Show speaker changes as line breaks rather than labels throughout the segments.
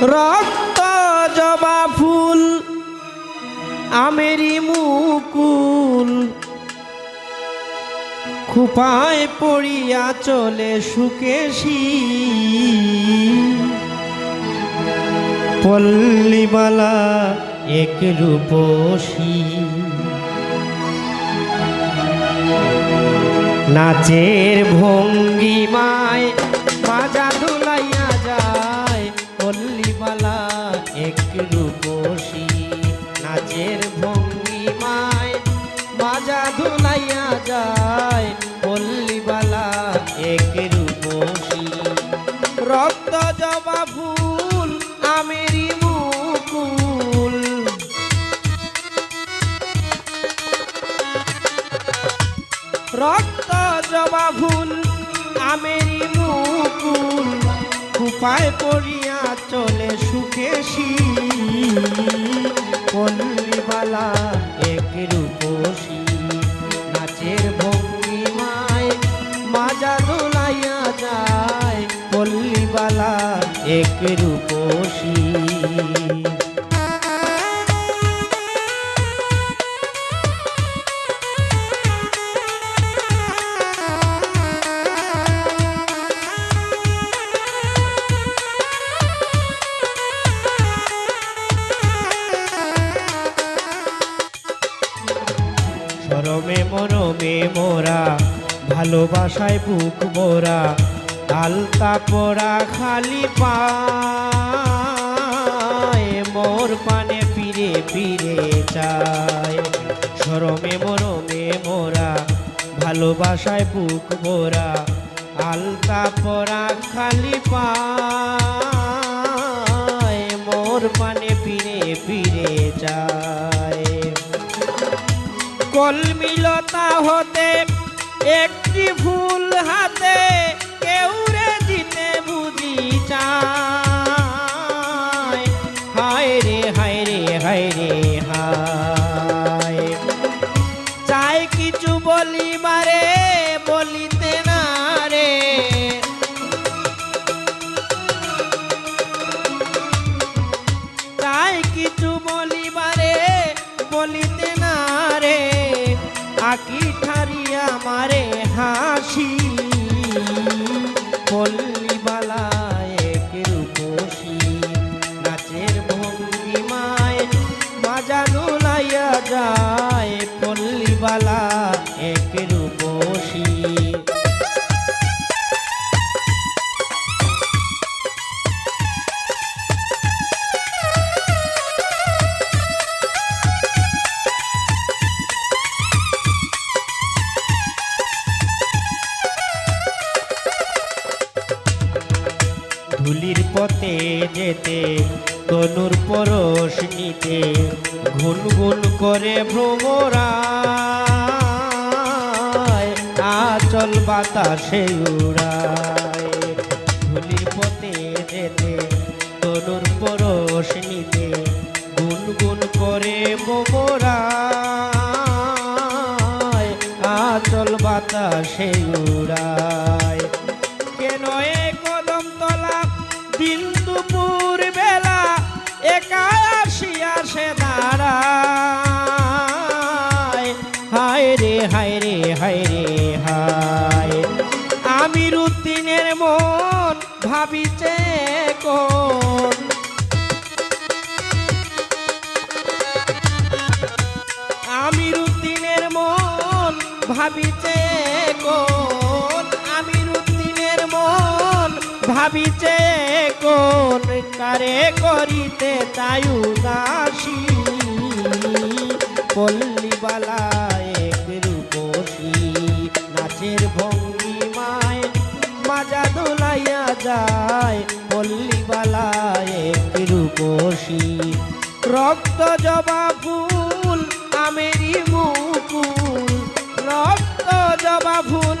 রক্ত জবা ফুল আমেরি মুকুল। খুপায় পড়িয়া চলে সুকেশি পল্লীবালা এক রূপসী। নাচের ভঙ্গিমায় যায়, পল্লীবালা এক রূপসী। রক্ত জবা ফুল আমেরি মুকুল। রক্ত জবা ফুল আমেরি মুকুল। কুপায় পড়িয়া চলে সুখেশি পল্লীবালা এক রূপসী। ভঙ্গিমায় মাজা দোলাইয়া যায় পল্লীবালা এক রূপসী মরমে মোরা, ভালোবাসায় বুক মোরা, আলতা পড়া খালি পায়। মোর পানে ফিরে ফিরে চায়। সরমে মরমে মোরা, ভালোবাসায় বুক মোরা, আলতা পরা খালি পায়। মোর পানে কলমিলতা হতে একটি ভুল হাতে কেউ রে দিতে বুঝি চায়। হায় রে হায় রে হায় রে ঠারিয়া মারে হাসি পল্লীবালা এক রূপসী। নাচের ভঙ্গিমায় মাজা লাইয়া যায় পল্লীবালা ধুলির পথে যেতে, তনুর পরশ নিতে ঘুন ঘুন করে ভ্রমরা আচল বাতাসে উড়ায়। ধুলির পথে যেতে, তনুর পরশ নিতে গুন গুন করে ভ্রমরা আচল বাতাসে উড়ায়। কেন এ দিন দুপুর বেলা একা সে দাঁড়ায়। হায় রে হায় রে হায় রে, হায়। আমি রুতিনের মন ভাবিছে কোন? আমি রুতিনের মন ভাবিছে ভাবিছে, কোন কারে করিতে তাই উদাসী? পল্লীবালা এক রূপসী, নাচের ভঙ্গিমায় মাজা দোলাইয়া যায়। পল্লীবালা এক রূপসী, রক্ত জবা ফুল, আমেরি মুকুল। রক্ত জবা ফুল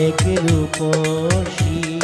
এক রূপসী